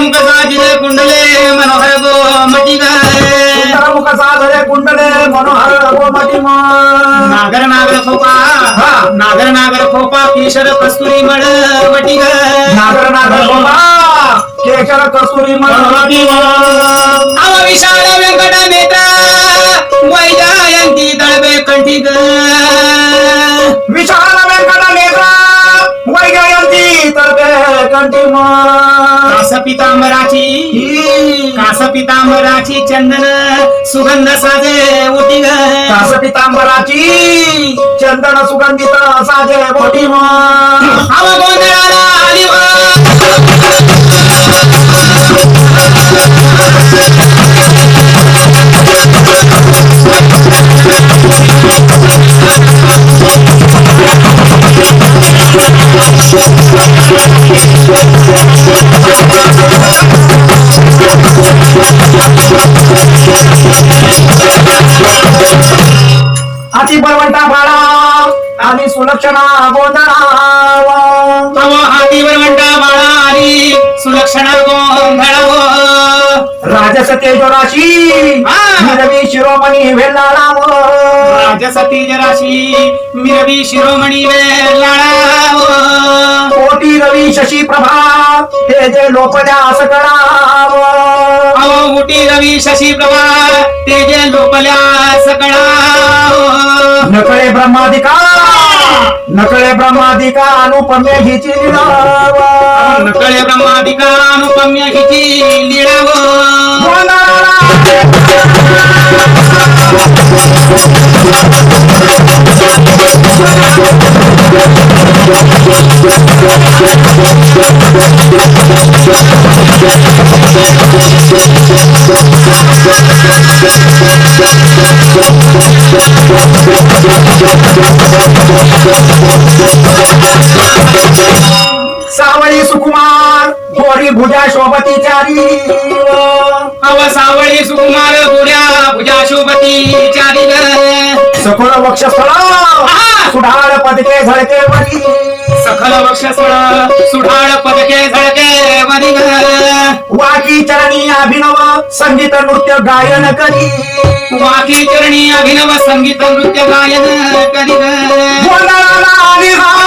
मुख साजिले कुंडले मनोहर गो मटी गाय मुख कुंडले मनोहर गोमती. नागर नागर खोपा हा. नागर नागर खोपा केशर कस्तुरी मळ वटी गाय नागर नागर गोमा केशर कस्तुरी मनोहरी मन. अव विशाल व्यंकट नेत्र वैजयंती दळवे कंठी ग विशाल वेंकट नेत्र वैजयंती तर्फे कंठी मन. पितांबराची. कास पितांबराची चंदन सुगंध साजे ओटी कास पितांबराची चंदन सुगंधित साजे मोठी अति बळवंता बाळा आणि सुलक्षणा गोंधळावा तव हातीवर म्हणता बाळा आली सुलक्षणा गोंधळाव राजस तेजोराशी हा. रवी शिरोमणी वेल्लाळाव राजसती जराशी मिरवी शिरोमणी वेलाळाव कोटी रवी शशी प्रभा ते जे सकळाव अहो ಊಟಿ ರವಿ ಶಶಿ ಪ್ರಭಾ ತೇಜ ಲೋಪಲ ಸಕಳ ನಕಳೆ ಬ್ರಹ್ಮಾದಿಕ ನಕಳೆ ಬ್ರಹ್ಮಾದಿಕ ಅನುಪಮ್ಯ ಹಿಚಿ ಲೀಳಾವ ನಕಳೆ ಬ್ರಹ್ಮಾದಿಕ ಅನುಪಮ್ಯ ಹಿಚಿ ಲೀಳಾವ सावळी सुकुमार गोरी भुजा शोभती चारी. अव सावळी सुकुमार गोऱ्या भुजा शोभती चारी. ग सखोल वक्षस्थळ. सुढाळ पदके झळके वरी. सखल वक्षस्थळ सुढाळ पदके झळके वरी. वाकी चरणी अभिनव संगीत नृत्य गायन करी. वाकी चरणी अभिनव संगीत नृत्य गायन करी. गोंधळाला हा.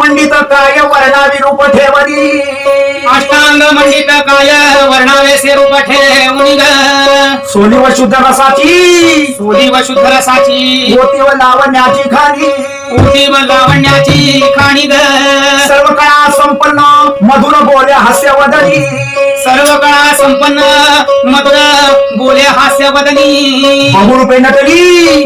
मंडित काय वर्णावी रूप ठेवली अष्टांग मंडित काय वर्णावेसे रूप ठेवणी ग? सोनी व शुद्ध रसाची? सोनी व शुद्ध रसाची. मोती व लावण्याची खाली ऊती व लावण्याची खाणी ग. सर्व कळा संपन्न मधुर बोले हास्य वदनी. सर्व कळा संपन्न मधुर बोले हास्य बदनी बहुरूपे नटली.